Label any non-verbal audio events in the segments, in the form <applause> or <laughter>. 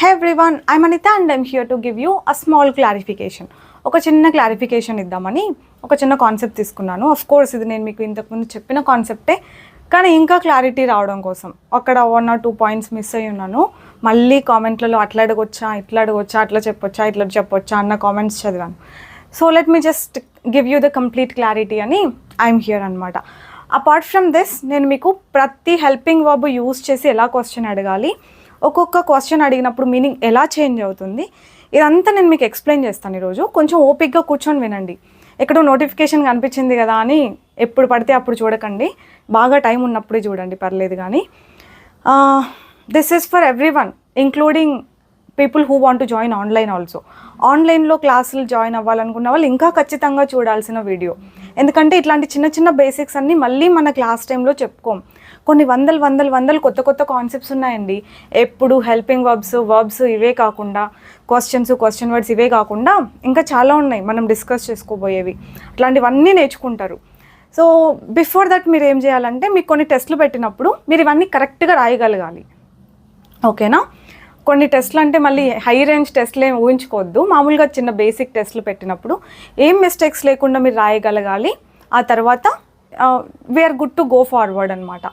Hey everyone I Anitha and I'm here to give you a small clarification ఒక చిన్న clarification ఇద్దామని ఒక చిన్న కాన్సెప్ట్ తీసుకున్నాను. అఫ్ కోర్స్ ఇది నేను మీకు ఇంతకుముందు చెప్పిన కాన్సెప్టే కానీ ఇంకా క్లారిటీ రావడం కోసం. అక్కడ one or two points miss అయ్యి ఉన్నాను. మళ్ళీ కామెంట్లలో అట్లా అడగొచ్చా ఇట్లా అడగొచ్చా అట్లా చెప్పొచ్చా ఇట్లా చెప్పొచ్చా అన్న కామెంట్స్ చదివాను. So let me just give you the complete clarity అని ఐఎమ్ హియర్ అనమాట అపార్ట్ ఫ్రమ్ దిస్ నేను మీకు ప్రతి హెల్పింగ్ వర్బ్ యూస్ చేసి ఎలా క్వశ్చన్ అడగాలి ఒక్కొక్క క్వశ్చన్ అడిగినప్పుడు మీనింగ్ ఎలా చేంజ్ అవుతుంది? ఇదంతా నేను మీకు ఎక్స్ప్లెయిన్ చేస్తాను ఈరోజు. కొంచెం ఓపిక్గా కూర్చొని వినండి. ఎక్కడో నోటిఫికేషన్ కనిపించింది కదా అని ఎప్పుడు పడితే అప్పుడు చూడకండి. బాగా టైం ఉన్నప్పుడే చూడండి పర్లేదు కానీ. This is for everyone including people who want to join online also ఆన్లైన్లో క్లాసులు జాయిన్ అవ్వాలనుకున్న వాళ్ళు ఇంకా ఖచ్చితంగా చూడాల్సిన వీడియో ఎందుకంటే ఇట్లాంటి చిన్న చిన్న బేసిక్స్ అన్నీ మళ్ళీ మన క్లాస్ టైంలో చెప్పుకోం. కొన్ని వందల వందల వందలు కొత్త కొత్త కాన్సెప్ట్స్ ఉన్నాయండి. ఎప్పుడు హెల్పింగ్ వర్బ్స్ వర్బ్స్ ఇవే కాకుండా క్వశ్చన్స్ క్వశ్చన్ వర్డ్స్ ఇవే కాకుండా ఇంకా చాలా ఉన్నాయి మనం డిస్కస్ చేసుకోబోయేవి. అట్లాంటివన్నీ నేర్చుకుంటారు. సో బిఫోర్ దట్ మీరు ఏం చేయాలంటే మీకు కొన్ని టెస్ట్లు పెట్టినప్పుడు మీరు ఇవన్నీ కరెక్ట్గా రాయగలగాలి. ఓకేనా కొన్ని టెస్ట్లు అంటే మళ్ళీ హై రేంజ్ టెస్ట్లు ఏమి ఊహించుకోవద్దు. మామూలుగా చిన్న బేసిక్ టెస్ట్లు పెట్టినప్పుడు ఏం మిస్టేక్స్ లేకుండా మీరు రాయగలగాలి. ఆ తర్వాత we're good to go forward అనమాట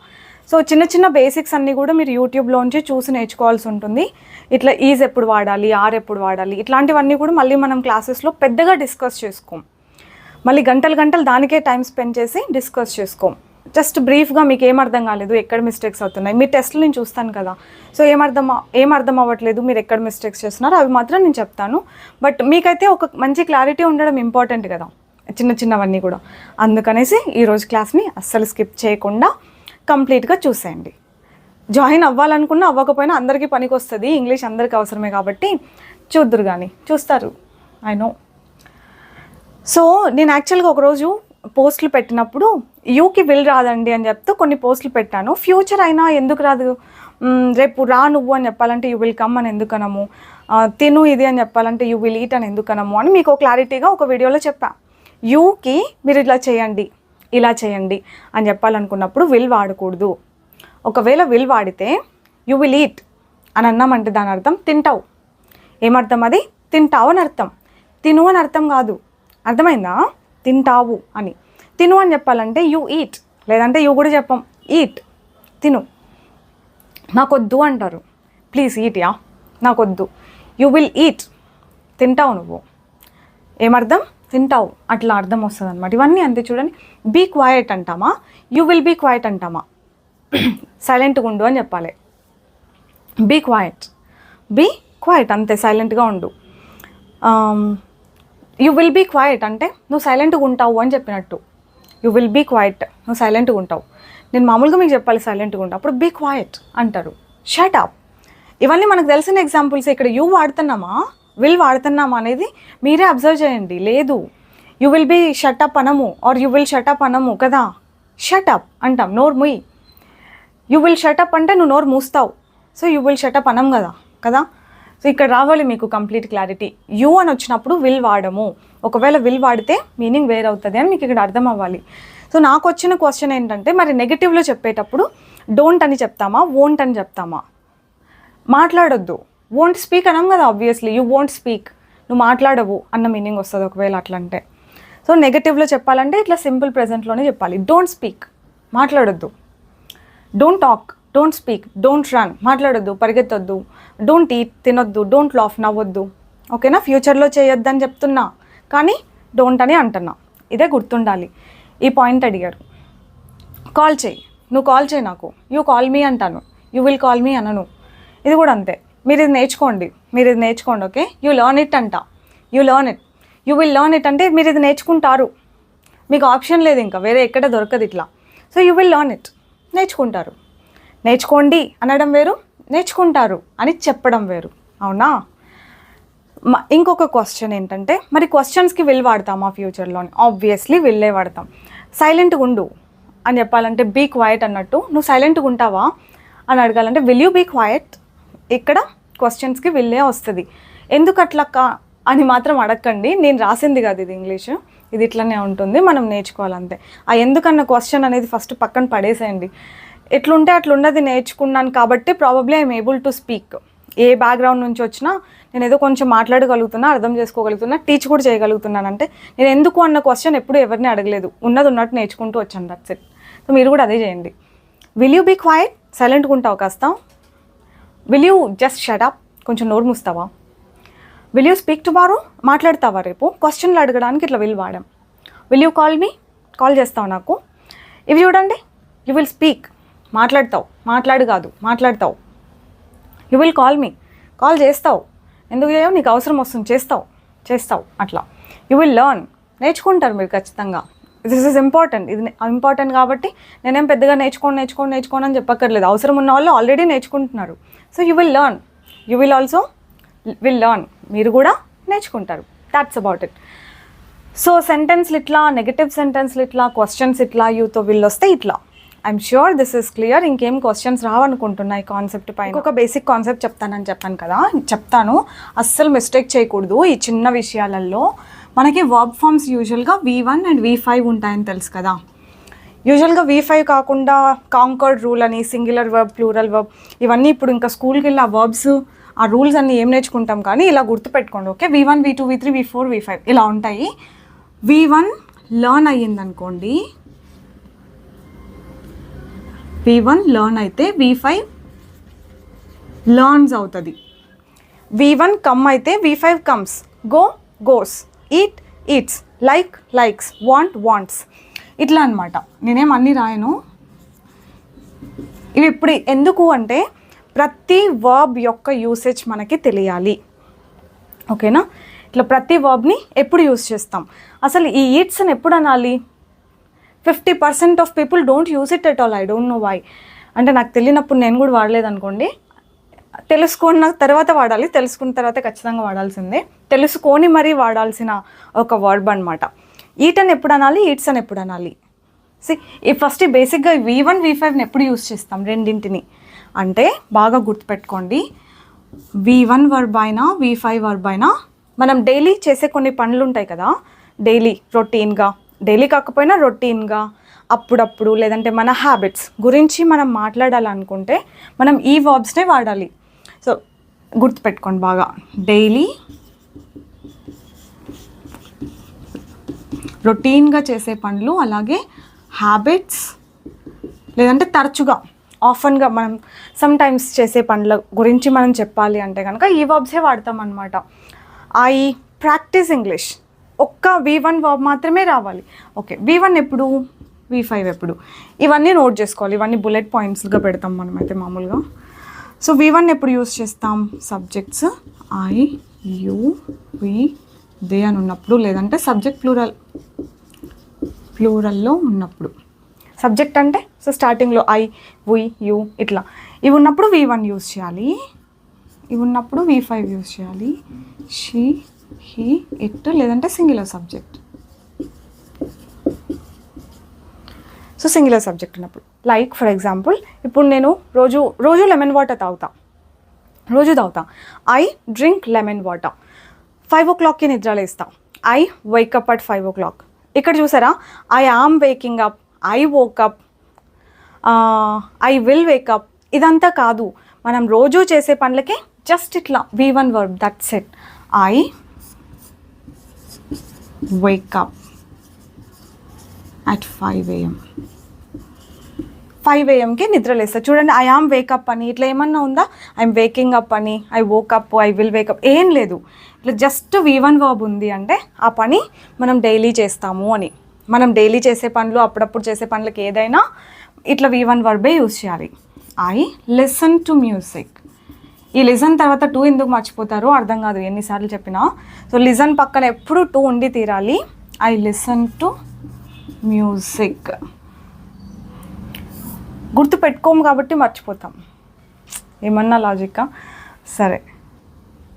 సో చిన్న చిన్న బేసిక్స్ అన్నీ కూడా మీరు యూట్యూబ్లోంచి చూసి నేర్చుకోవాల్సి ఉంటుంది. ఇట్లా ఈజ్ ఎప్పుడు వాడాలి ఆర్ ఎప్పుడు వాడాలి ఇట్లాంటివన్నీ కూడా మళ్ళీ మనం క్లాసెస్లో పెద్దగా డిస్కస్ చేసుకోం. మళ్ళీ గంటలు గంటలు దానికే టైం స్పెండ్ చేసి డిస్కస్ చేసుకోం. జస్ట్ బ్రీఫ్గా మీకు ఏం అర్థం కాలేదు ఎక్కడ మిస్టేక్స్ అవుతున్నాయి. మీ టెస్ట్లు నేను చూస్తాను కదా. సో ఏమర్థం ఏమర్థం ఏం అర్థం అవ్వట్లేదు మీరు ఎక్కడ మిస్టేక్స్ చేస్తున్నారో అవి మాత్రం నేను చెప్తాను. బట్ మీకైతే ఒక మంచి క్లారిటీ ఉండడం ఇంపార్టెంట్ కదా. చిన్న చిన్నవన్నీ కూడా. అందుకనేసి ఈరోజు క్లాస్ని అస్సలు స్కిప్ చేయకుండా కంప్లీట్గా చూసేయండి. జాయిన్ అవ్వాలనుకున్నా అవ్వకపోయినా అందరికీ పనికి వస్తుంది ఇంగ్లీష్ అందరికీ అవసరమే కాబట్టి చూద్దురు కానీ చూస్తారు. ఐ నో సో నేను యాక్చువల్గా ఒకరోజు పోస్టులు పెట్టినప్పుడు యూకి విల్ రాదండి అని చెప్తూ కొన్ని పోస్టులు పెట్టాను. ఫ్యూచర్ అయినా ఎందుకు రాదు? రేపు రా నువ్వు అని చెప్పాలంటే యూ విల్ కమ్ అని ఎందుకనము తిను ఇది అని చెప్పాలంటే యూ విల్ ఈట్ అని ఎందుకనము అని మీకు క్లారిటీగా ఒక వీడియోలో చెప్పా. యూకి మీరు ఇట్లా చేయండి. ఇలా చేయండి అని చెప్పాలనుకున్నప్పుడు విల్ వాడకూడదు. ఒకవేళ విల్ వాడితే యూ విల్ ఈట్ అని అన్నామంటే దాని అర్థం తింటావు. ఏమర్థం అది? తింటావు అని అర్థం. తిను అని అర్థం కాదు. అర్థమైందా? తింటావు అని. తిను అని చెప్పాలంటే యూ ఈట్ లేదంటే యూ కూడా చెప్పం. ఈట్ తిను. నాకొద్దు అంటారు. ప్లీజ్ ఈట్ యా నాకొద్దు. యూ విల్ ఈట్ తింటావు నువ్వు. ఏమర్థం? తింటావు అట్లా అర్థం వస్తుంది అనమాట ఇవన్నీ అంతే చూడండి. బీ క్వైట్ అంటామా? యూ విల్ బీ క్వైట్ అంటామా? <clears throat> సైలెంట్గా ఉండు అని చెప్పాలి. బీ క్వైట్ బీ క్వైట్ అంతే సైలెంట్గా ఉండు. యూ విల్ బీ క్వైట్ అంటే నువ్వు సైలెంట్గా ఉంటావు అని చెప్పినట్టు. యూ విల్ బీ క్వైట్ నువ్వు సైలెంట్గా ఉంటావు. నేను మామూలుగా మీకు చెప్పాలి సైలెంట్గా ఉంటావు అప్పుడు బీ క్వైట్ అంటారు. షట్ అప్ ఇవన్నీ మనకు తెలిసిన ఎగ్జాంపుల్స్ ఇక్కడ యూ వాడుతున్నామా? విల్ వాడుతున్నాం అనేది మీరే అబ్జర్వ్ చేయండి. లేదు you will be shut up అనము or you will shut up అనము కదా? షటప్ అంటాం నోరు ముయ్. యూ విల్ షటప్ అంటే నువ్వు నోరు మూస్తావు. So you will shut up అనం కదా కదా? సో ఇక్కడ రావాలి మీకు కంప్లీట్ క్లారిటీ యూ అని వచ్చినప్పుడు విల్ వాడము. ఒకవేళ విల్ వాడితే మీనింగ్ వేర్ అవుతుంది అని మీకు ఇక్కడ అర్థం అవ్వాలి. సో నాకు వచ్చిన క్వశ్చన్ ఏంటంటే మరి నెగిటివ్లో చెప్పేటప్పుడు డోంట్ అని చెప్తామా వోంట్ అని చెప్తామా? మాట్లాడొద్దు. వోంట్ స్పీక్ అనం కదా ఆబ్వియస్లీ యూ వోంట్ స్పీక్ నువ్వు మాట్లాడవు అన్న మీనింగ్ వస్తుంది ఒకవేళ అట్లా అంటే సో నెగటివ్లో చెప్పాలంటే ఇట్లా సింపుల్ ప్రెజెంట్లోనే చెప్పాలి. డోంట్ స్పీక్ మాట్లాడొద్దు. Don't talk don't speak don't run మాట్లాడొద్దు పరిగెత్తొద్దు. డోంట్ ఈట్ తినొద్దు. డోంట్ లాఫ్ నవ్వొద్దు. ఓకేనా? ఫ్యూచర్లో చేయొద్దని చెప్తున్నా. కానీ డోంట్ అని అంటున్నా. ఇదే గుర్తుండాలి. ఈ పాయింట్ అడిగారు. కాల్ చేయి. నువ్వు కాల్ చేయి నాకు. యూ కాల్ మీ అంటాను. యూ విల్ కాల్ మీ అనను. ఇది కూడా అంతే. మీరు ఇది నేర్చుకోండి మీరు ఇది నేర్చుకోండి ఓకే? యూ లర్న్ ఇట్ అంట. You learn it you will learn it అంటే మీరు ఇది నేర్చుకుంటారు. మీకు ఆప్షన్ లేదు ఇంకా వేరే ఎక్కడ దొరకదు ఇట్లా. So you will learn it నేర్చుకుంటారు. నేర్చుకోండి అనడం వేరు నేర్చుకుంటారు అని చెప్పడం వేరు. అవునా? ఇంకొక క్వశ్చన్ ఏంటంటే మరి క్వశ్చన్స్కి విల్ వాడతామా ఫ్యూచర్లో ఆబ్వియస్లీ విల్లే వాడతాం. సైలెంట్గా ఉండు అని చెప్పాలంటే బీ క్వైట్ అన్నట్టు. నువ్వు సైలెంట్గా ఉంటావా? అని అడగాలంటే విల్ యూ బీ క్వైట్ ఇక్కడ క్వశ్చన్స్కి విల్లే వస్తుంది. ఎందుకు అట్లా అని మాత్రం అడగండి నేను రాసింది కాదు ఇది ఇంగ్లీష్. ఇది ఇట్లనే ఉంటుంది. మనం నేర్చుకోవాలంతే. ఆ ఎందుకన్న క్వశ్చన్ అనేది ఫస్ట్ పక్కన పడేసేయండి. ఎట్లుంటే అట్లున్నది నేర్చుకున్నాను కాబట్టి probably I'm able to speak A background నుంచి వచ్చినా నేను ఏదో కొంచెం మాట్లాడగలుగుతున్నా అర్థం చేసుకోగలుగుతున్నా టీచ్ కూడా చేయగలుగుతున్నానంటే నేను ఎందుకు అన్న క్వశ్చన్ ఎప్పుడు ఎవరిని అడగలేదు. ఉన్నది ఉన్నట్టు నేర్చుకుంటూ వచ్చాను. దట్స్ ఇట్ సో మీరు కూడా అదే చేయండి. విల్ యూ బీ క్వైట్ సైలెంట్గా ఉంటావు కాస్త. విల్ యూ జస్ట్ షడప్ కొంచెం నోరు మూస్తావా? విల్ యూ స్పీక్ టుమారో మాట్లాడతావా రేపు? క్వశ్చన్లు అడగడానికి ఇట్లా will వాడాం. Will you call me call చేస్తావు నాకు. ఇవి చూడండి యూ విల్ స్పీక్ మాట్లాడతావు. మాట్లాడు కాదు. మాట్లాడతావు. You will call me call చేస్తావు. ఎందుకు చేయవు? నీకు అవసరం వస్తుంది. చేస్తావు. చేస్తావు. అట్లా. యూ విల్ లర్న్ నేర్చుకుంటారు మీరు ఖచ్చితంగా. దిస్ ఇస్ ఇంపార్టెంట్ ఇది ఇంపార్టెంట్ కాబట్టి నేనేం పెద్దగా నేర్చుకోండి నేర్చుకోండి నేర్చుకోండి అని చెప్పక్కర్లేదు. అవసరం ఉన్న వాళ్ళు ఆల్రెడీ నేర్చుకుంటున్నారు. So you will learn you will also will learn మీరు కూడా నేర్చుకుంటారు. దాట్స్ అబౌట్ ఇట్ సో సెంటెన్స్లు ఇట్లా నెగటివ్ సెంటెన్స్లు ఇట్లా క్వశ్చన్స్ ఇట్లా యూతో వీళ్ళు వస్తే ఇట్లా. I'm sure this is clear ఇంకేం క్వశ్చన్స్ రావనుకుంటున్నా ఈ కాన్సెప్ట్ పైన. ఒక బేసిక్ కాన్సెప్ట్ చెప్తానని చెప్పాను కదా. చెప్తాను. అస్సలు మిస్టేక్ చేయకూడదు ఈ చిన్న విషయాలలో. మనకి వర్బ్ ఫామ్స్ యూజువల్గా V one and V five ఉంటాయని తెలుసు కదా. యూజువల్గా వి ఫైవ్ కాకుండా కాంకర్డ్ రూల్ అని సింగులర్ వర్బ్ ప్లూరల్ వర్బ్ ఇవన్నీ ఇప్పుడు ఇంకా స్కూల్కి వెళ్ళి ఆ వర్బ్స్ ఆ రూల్స్ అన్ని ఏం నేర్చుకుంటాం కానీ ఇలా గుర్తుపెట్టుకోండి okay V one V two V three V four V five ఇలా ఉంటాయి. వి వన్ లర్న్ అయ్యిందనుకోండి. వి వన్ లర్న్ అయితే వి ఫైవ్ లర్న్స్ అవుతుంది. వి వన్ కమ్ అయితే V five comes go goes eat eats like likes want wants ఇట్లా అనమాట నేనేం అన్నీ రాయను. ఇవి ఇప్పుడు ఎందుకు అంటే ప్రతి వర్బ్ యొక్క యూసేజ్ మనకి తెలియాలి. ఓకేనా? ఇట్లా ప్రతి వర్బ్ని ఎప్పుడు యూస్ చేస్తాం? అసలు ఈ ఈట్స్ని ఎప్పుడు అనాలి? Fifty percent of people don't use it at all I don't know why అంటే నాకు తెలియనప్పుడు నేను కూడా వాడలేదు అనుకోండి. తెలుసుకున్న తర్వాత వాడాలి తెలుసుకున్న తర్వాత ఖచ్చితంగా వాడాల్సిందే. తెలుసుకొని మరీ వాడాల్సిన ఒక వర్బ్ అనమాట ఈట్ అని ఎప్పుడు అనాలి ఈట్స్ అని ఎప్పుడు అనాలి? సి ఈ ఫస్ట్ బేసిక్గా వి వన్ వి ఫైవ్ని ఎప్పుడు యూస్ చేస్తాం రెండింటిని? అంటే బాగా గుర్తుపెట్టుకోండి. వి వన్ వర్బ్ అయినా వి ఫైవ్ వర్బ్ అయినా మనం డైలీ చేసే కొన్ని పనులు ఉంటాయి కదా డైలీ రొటీన్గా డైలీ కాకపోయినా రొటీన్గా అప్పుడప్పుడు లేదంటే మన హ్యాబిట్స్ గురించి మనం మాట్లాడాలనుకుంటే మనం ఈ వర్బ్స్నే వాడాలి. సో గుర్తుపెట్టుకోండి బాగా. డైలీ రొటీన్గా చేసే పనులు అలాగే హ్యాబిట్స్ లేదంటే తరచుగా ఆఫన్గా మనం సమ్టైమ్స్ చేసే పనుల గురించి మనం చెప్పాలి అంటే కనుక ఈ వర్బ్సే వాడతాం అనమాట ఐ ప్రాక్టీస్ ఇంగ్లీష్. ఒక్క వి వన్ వర్బ్ మాత్రమే రావాలి. ఓకే వి వన్ ఎప్పుడు? వి ఫైవ్ ఎప్పుడు? ఇవన్నీ నోట్ చేసుకోవాలి. ఇవన్నీ బుల్లెట్ పాయింట్స్గా పెడతాం మనమైతే మామూలుగా. సో వి వన్ ఎప్పుడు యూస్ చేస్తాం? Subjects I you we they అని ఉన్నప్పుడు లేదంటే సబ్జెక్ట్ ప్లూరల్ ప్లూరల్లో ఉన్నప్పుడు. సబ్జెక్ట్ అంటే సో స్టార్టింగ్లో ఐ వి యు ఇట్లా. ఇవి ఉన్నప్పుడు వి వన్ యూస్ చేయాలి. ఇవి ఉన్నప్పుడు వి ఫైవ్ యూస్ చేయాలి. షీ హీ ఇట్ లేదంటే singular subject so singular subject ఉన్నప్పుడు. లైక్ ఫర్ ఎగ్జాంపుల్ ఇప్పుడు నేను రోజు రోజు లెమన్ వాటర్ తాగుతా. రోజు తాగుతా. I drink lemon water five ఓ క్లాక్కి నిద్ర లేస్తా. I wake up at five o'clock ఇక్కడ చూసారా? I am waking up I woke up I will wake up ఇదంతా కాదు. మనం రోజు చేసే పనులకి జస్ట్ ఇట్లా V one verb that's it I wake up at five AM five ఏఎంకి నిద్ర లేస్తా చూడండి ఐ ఆమ్ వేకప్ అని ఇట్లా ఏమన్నా ఉందా? ఐఎమ్ వేకింగ్ అప్ అని I woke up I will wake up ఏం లేదు. ఇట్లా జస్ట్ వి వన్ వర్బ్ ఉంది అంటే ఆ పని మనం డైలీ చేస్తాము అని. మనం డైలీ చేసే పనులు అప్పుడప్పుడు చేసే పనులకి ఏదైనా ఇట్లా వి వన్ వర్బే యూజ్ చేయాలి. ఐ లిసన్ టు మ్యూజిక్ ఈ లిజన్ తర్వాత టూ ఎందుకు మర్చిపోతారో అర్థం కాదు ఎన్నిసార్లు చెప్పినా. సో లిజన్ పక్కన ఎప్పుడు టూ ఉండి తీరాలి. ఐ లిసన్ టు మ్యూజిక్ గుర్తు పెట్టుకోము కాబట్టి మర్చిపోతాం. ఏమన్నా లాజిక్కా? సరే.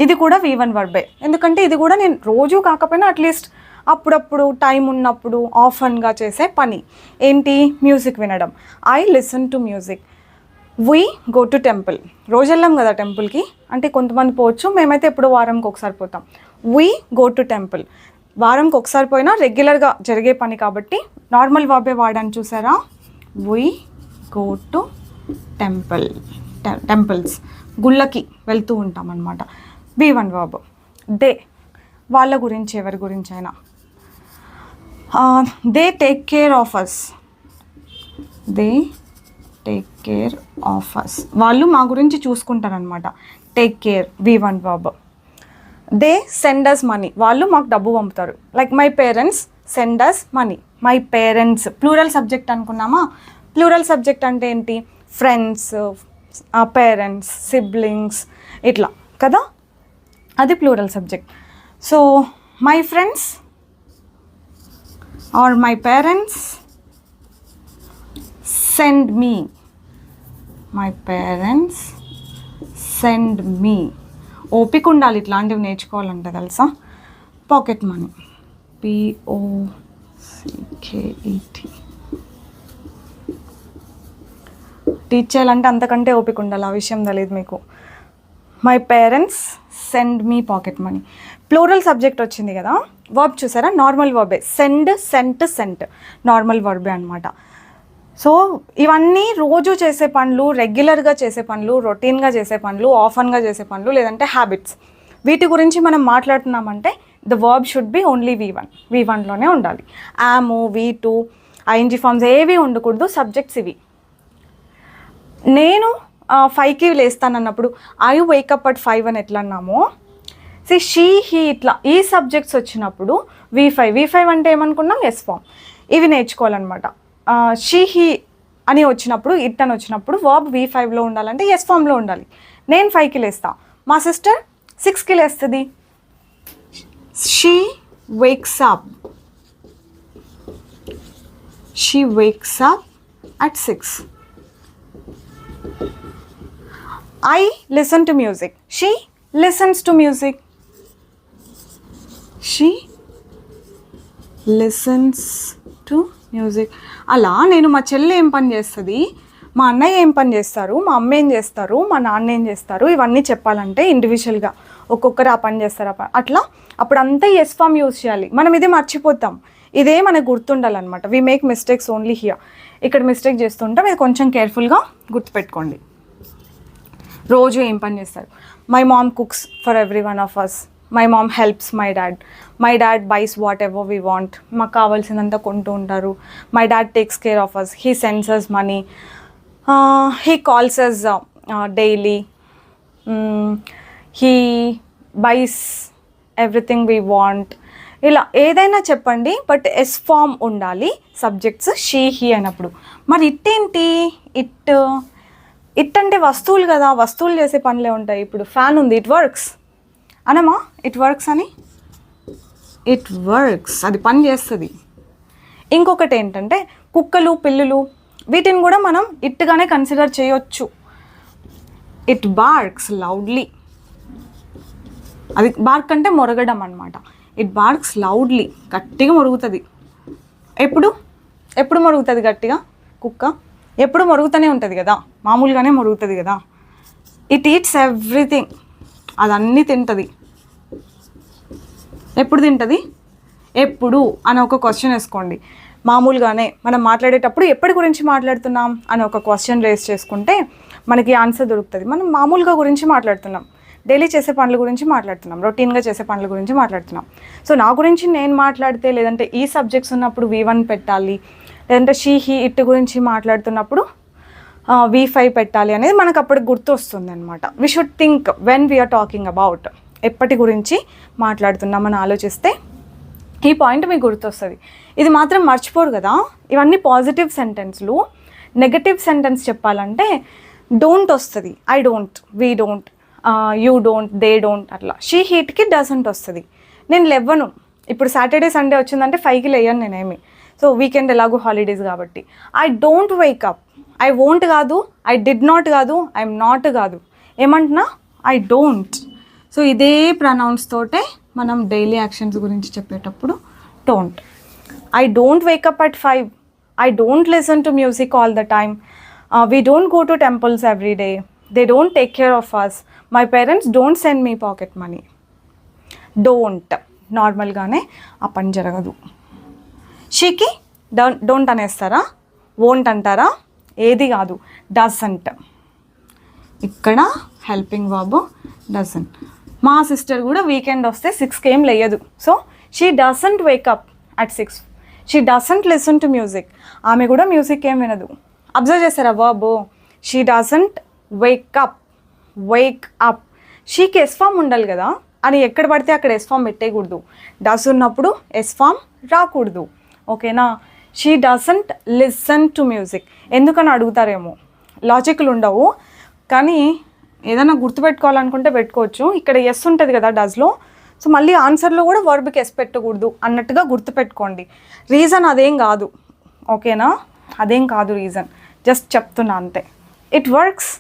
ఇది కూడా వి వన్ వర్బే ఎందుకంటే ఇది కూడా నేను రోజు కాకపోయినా అట్లీస్ట్ అప్పుడప్పుడు టైం ఉన్నప్పుడు ఆఫన్గా చేసే పని. ఏంటి? మ్యూజిక్ వినడం. I listen to music. We go to temple. రోజు వెళ్ళాం కదా టెంపుల్కి? అంటే కొంతమంది పోవచ్చు మేమైతే ఎప్పుడు వారంకి ఒకసారి పోతాం. We go to temple. వారంకి ఒకసారి పోయినా రెగ్యులర్గా జరిగే పని కాబట్టి నార్మల్ వాబే వాడని చూసారా? We go to temple temples గుళ్ళకి వెళ్తూ ఉంటాం అనమాట బీ వన్ బాబు. దే. వాళ్ళ గురించి ఎవరి గురించి అయినా. They take care of us they take care of us వాళ్ళు మా గురించి చూసుకుంటారనమాట టేక్ కేర్ వి వన్ బాబు. దే సెండర్స్ మనీ వాళ్ళు మాకు డబ్బు పంపుతారు. Like my parents sends money my parents plural subject అనుకున్నామా? Plural subject అంటే ఏంటి? ఫ్రెండ్స్ పేరెంట్స్ సిబ్లింగ్స్ ఇట్లా కదా? అది plural subject so my friends are my parents send me my parents send me ఓపిక ఉండాలి ఇట్లాంటివి నేర్చుకోవాలంటే తెలుసా? పాకెట్ మనీ పిఓసికేఈటి టీచ్ చేయాలంటే అంతకంటే ఓపిక ఉండాలి. ఆ విషయం తెలియదు మీకు. My parents send me pocket money plural subject వచ్చింది కదా? వర్బ్ చూసారా? నార్మల్ వర్బే సెండ్ సెంట్ సెంట్ నార్మల్ వర్బే అనమాట సో ఇవన్నీ రోజు చేసే పనులు రెగ్యులర్గా చేసే పనులు రొటీన్గా చేసే పనులు ఆఫన్గా చేసే పనులు లేదంటే హ్యాబిట్స్ వీటి గురించి మనం మాట్లాడుతున్నామంటే the verb should be only V one V వన్లోనే ఉండాలి. యాము వి టూ ఐఎన్జీ ఫార్మ్స్ ఏవి ఉండకూడదు సబ్జెక్ట్స్ ఇవి. నేను ఫైవ్కి లేస్తానన్నప్పుడు I wake up at five అని ఎట్లా అన్నామో? సి షీ హీ ఇట్లా ఈ సబ్జెక్ట్స్ వచ్చినప్పుడు వి ఫైవ్ వి ఫైవ్ అంటే ఏమనుకున్నాం? ఎస్ ఫామ్ ఇవి నేర్చుకోవాలన్నమాట. షీ హీ అని వచ్చినప్పుడు ఇట్ అని వచ్చినప్పుడు వర్బ్ వి ఫైవ్లో ఉండాలంటే ఎస్ ఫామ్లో ఉండాలి. నేను ఫైవ్కి లేస్తా. మా సిస్టర్ సిక్స్కి లేస్తుంది. She wakes up she wakes up at six I listen to music she listens to music she listens to music అలా నేను మా చెల్లి ఏం పని చేస్తుంది? మా అన్నయ్య ఏం పని చేస్తారు? మా అమ్మ ఏం చేస్తారు? మా నాన్న ఏం చేస్తారు? ఇవన్నీ చెప్పాలంటే ఇండివిజువల్గా ఒక్కొక్కరు ఆ పని చేస్తారు. ఆ అట్లా అప్పుడు అంతా ఎస్ ఫామ్ యూస్ చేయాలి. మనం ఇదే మర్చిపోతాం. ఇదే మనకు గుర్తుండాలన్నమాట. We make mistakes only here ఇక్కడ మిస్టేక్ చేస్తుంటాం. ఇది కొంచెం కేర్ఫుల్గా గుర్తుపెట్టుకోండి. రోజు ఏం పని చేస్తారు? My mom cooks for every one of us my mom helps my dad my dad buys whatever we want మాకు కావాల్సినంత కొంటూ ఉంటారు. My dad takes care of us he sends money he calls us daily he buys everything we want ఇలా ఏదైనా చెప్పండి but S form ఉండాలి subjects she he అయినప్పుడు మరి ఇట్ ఏంటి ఇట్ ఇట్ అంటే వస్తువులు కదా వస్తువులు చేసే పనులే ఉంటాయి. ఇప్పుడు ఫ్యాన్ ఉంది ఇట్ వర్క్స్ అనమా ఇట్ వర్క్స్ అని? ఇట్ వర్క్స్ అది పని చేస్తుంది. ఇంకొకటి ఏంటంటే కుక్కలు పిల్లులు వీటిని కూడా మనం ఇట్టుగానే కన్సిడర్ చేయొచ్చు. ఇట్ బార్క్స్ లౌడ్లీ అది బార్క్ అంటే మొరగడం అనమాట ఇట్ బార్క్స్ లౌడ్లీ గట్టిగా మొరుగుతుంది. ఎప్పుడు? ఎప్పుడు మొరుగుతుంది గట్టిగా? కుక్క? ఎప్పుడు మొరుగుతూనే ఉంటుంది కదా? మామూలుగానే మొరుగుతుంది కదా? ఇట్ ఈట్స్ ఎవ్రీథింగ్ అదన్నీ తింటుంది. ఎప్పుడు తింటుంది? ఎప్పుడు అని ఒక క్వశ్చన్ వేసుకోండి. మామూలుగానే మనం మాట్లాడేటప్పుడు ఎప్పటి గురించి మాట్లాడుతున్నాం అని ఒక క్వశ్చన్ రేస్ చేసుకుంటే మనకి ఆన్సర్ దొరుకుతుంది. మనం మామూలుగా గురించి మాట్లాడుతున్నాం. డైలీ చేసే పనుల గురించి మాట్లాడుతున్నాం. రొటీన్గా చేసే పనుల గురించి మాట్లాడుతున్నాం. సో నా గురించి నేను మాట్లాడితే లేదంటే ఈ సబ్జెక్ట్స్ ఉన్నప్పుడు వి వన్ పెట్టాలి లేదంటే షీ హీ ఇట్ గురించి మాట్లాడుతున్నప్పుడు వి ఫైవ్ పెట్టాలి అనేది మనకు అప్పుడు గుర్తు వస్తుంది అనమాట we should think when we're talking about ఎప్పటి గురించి మాట్లాడుతున్నామని ఆలోచిస్తే ఈ పాయింట్ మీకు గుర్తొస్తుంది. ఇది మాత్రం మర్చిపోరు కదా. ఇవన్నీ పాజిటివ్ సెంటెన్స్లు. నెగటివ్ సెంటెన్స్ చెప్పాలంటే డోంట్ వస్తుంది. I don't we don't. You don't they don't అట్లా. షీ హీట్కి డజంట్ వస్తుంది. నేను లెవ్వను. ఇప్పుడు సాటర్డే సండే వచ్చిందంటే ఫైవ్కి లేయను నేనేమి. సో వీకెండ్ ఎలాగో హాలిడేస్ కాబట్టి. I don't wake up I won't కాదు. ఐ డిడ్ నాట్ కాదు. ఐఎమ్ నాట్ కాదు. ఏమంటున్నా? ఐ డోంట్ సో ఇదే ప్రనౌన్స్ తోటే మనం డైలీ యాక్షన్స్ గురించి చెప్పేటప్పుడు don't I don't wake up at five I don't listen to music all the time we don't go to temples every day they don't take care of us my parents don't send me pocket money don't నార్మల్గానే ఆ పని జరగదు. షీకి don't don't అనేస్తారా? Won't అంటారా? ఏది కాదు. Doesn't ఇక్కడ హెల్పింగ్ బాబు డజంట్ మా సిస్టర్ కూడా వీకెండ్ వస్తే సిక్స్కి ఏం లేయదు. So she doesn't wake up at six she doesn't listen to music ఆమె కూడా మ్యూజిక్ ఏం వినదు. అబ్జర్వ్ చేస్తారా బాబు she doesn't wake up wake up షీకి S form ఉండాలి కదా అని ఎక్కడ పడితే అక్కడ ఎస్ ఫామ్ పెట్టేయకూడదు. డస్ ఉన్నప్పుడు ఎస్ ఫామ్ రాకూడదు. ఓకేనా? She doesn't listen to music ఎందుకని అడుగుతారేమో? లాజిక్లు ఉండవు. కానీ ఏదైనా గుర్తుపెట్టుకోవాలనుకుంటే పెట్టుకోవచ్చు. ఇక్కడ ఎస్ ఉంటుంది కదా డస్లో సో మళ్ళీ ఆన్సర్లో కూడా వర్బ్కి ఎస్ పెట్టకూడదు అన్నట్టుగా గుర్తుపెట్టుకోండి. రీజన్ అదేం కాదు. ఓకేనా? అదేం కాదు రీజన్ జస్ట్ చెప్తున్నా అంతే. It works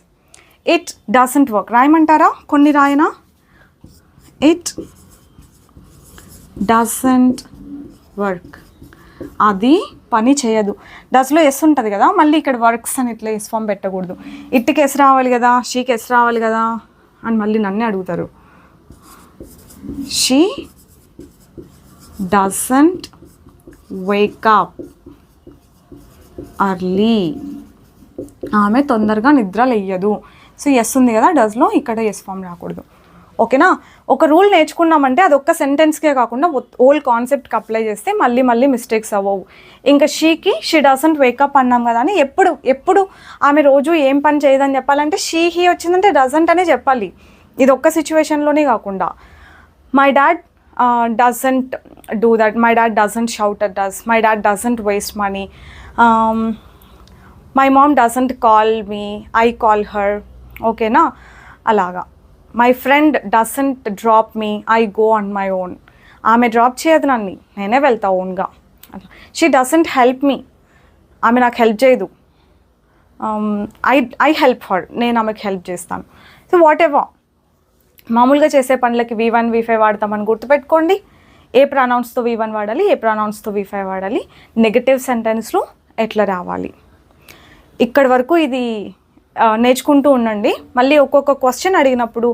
it doesn't work రాయమంటారా? కొన్ని రాయనా? ఇట్ డజంట్ వర్క్ అది పని చేయదు. డస్లో ఎస్ ఉంటుంది కదా? మళ్ళీ ఇక్కడ వర్క్స్ అని ఇట్లా ఎస్ ఫామ్ పెట్టకూడదు. ఇట్టికి ఎస్ రావాలి కదా? షీకి ఎస్ రావాలి కదా? అని మళ్ళీ నన్నే అడుగుతారు. షీ డజంట్ వేకప్ అర్లీ ఆమె తొందరగా నిద్ర లేయదు. సో ఎస్ ఉంది కదా డస్లో ఇక్కడ ఎస్ ఫామ్ రాకూడదు. ఓకేనా ఒక రూల్ నేర్చుకున్నామంటే అది ఒక్క సెంటెన్స్కే కాకుండా ఓల్డ్ కాన్సెప్ట్కి అప్లై చేస్తే మళ్ళీ మళ్ళీ మిస్టేక్స్ అవ్వవు. ఇంకా షీకి షీ డజంట్ వేకప్ అన్నాం కదా అని ఎప్పుడు ఎప్పుడు ఆమె రోజు ఏం పని చేయదని చెప్పాలంటే షీ హీ వచ్చిందంటే డజంట్ అనే చెప్పాలి. ఇది ఒక్క సిచ్యువేషన్లోనే కాకుండా. My dad doesn't do that my dad doesn't shout at us my dad doesn't waste money my mom doesn't call me I call her ఓకేనా? అలాగా. My friend doesn't drop me I go on my own ఆమె drop చేయదు నన్ను నేనే వెళ్తా ఓన్గా she doesn't help me ఆమె నాకు హెల్ప్ చేయదు. ఐ ఐ హెల్ప్ హర్ నేను ఆమెకు హెల్ప్ చేస్తాను. సో వాట్ ఎవర్ మామూలుగా చేసే పనులకి వి వన్ వి ఫైవ్ వాడతామని గుర్తుపెట్టుకోండి. ఏ ప్రొనౌన్స్తో వి వన్ వాడాలి ఏ ప్రొనౌన్స్తో వి ఫైవ్ వాడాలి నెగటివ్ సెంటెన్స్లో ఎట్లా రావాలి? ఇక్కడి వరకు ఇది నేర్చుకుంటూ ఉండండి. మళ్ళీ ఒక్కొక్క క్వశ్చన్ అడిగినప్పుడు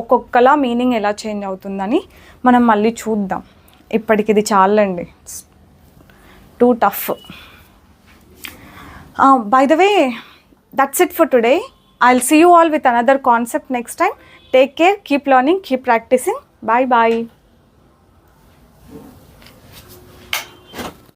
ఒక్కొక్కలా మీనింగ్ ఎలా చేంజ్ అవుతుందని మనం మళ్ళీ చూద్దాం. ఇప్పటికి ఇది చాలండి. Too tough by the way that's it for today I'll see you all with another concept next time take care keep learning keep practising bye bye